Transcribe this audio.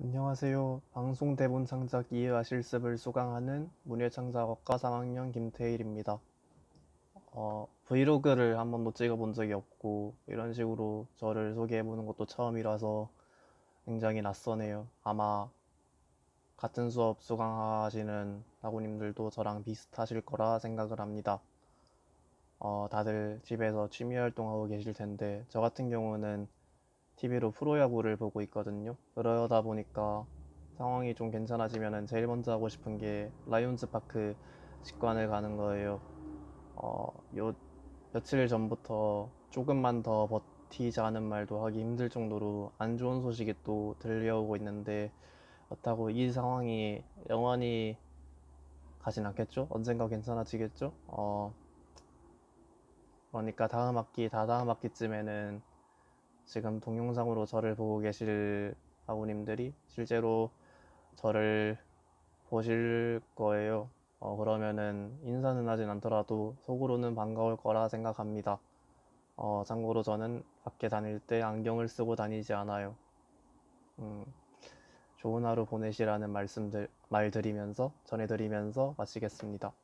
안녕하세요. 방송 대본 창작 이해와 실습을 수강하는 문예창작학과 3학년 김태일입니다. 어, 브이로그를 한 번도 찍어본 적이 없고 이런 식으로 저를 소개해보는 것도 처음이라서 굉장히 낯서네요. 아마 같은 수업 수강하시는 학우님들도 저랑 비슷하실 거라 생각을 합니다. 어, 다들 집에서 취미 활동하고 계실 텐데 저 같은 경우는 TV로 프로야구를 보고 있거든요. 그러다 보니까 상황이 좀 괜찮아지면은 제일 먼저 하고 싶은 게 라이온즈 파크 직관을 가는 거예요. 어, 요 며칠 전부터 조금만 더 버티자는 말도 하기 힘들 정도로 안 좋은 소식이 또 들려오고 있는데 그렇다고 이 상황이 영원히 가진 않겠죠? 언젠가 괜찮아지겠죠? 어, 그러니까 다음 학기, 다다음 학기쯤에는 지금 동영상으로 저를 보고 계실 학우님들이 실제로 저를 보실 거예요. 어, 그러면은 인사는 하진 않더라도 속으로는 반가울 거라 생각합니다. 어, 참고로 저는 밖에 다닐 때 안경을 쓰고 다니지 않아요. 음, 좋은 하루 보내시라는 말씀들, 말 드리면서, 전해드리면서 마치겠습니다.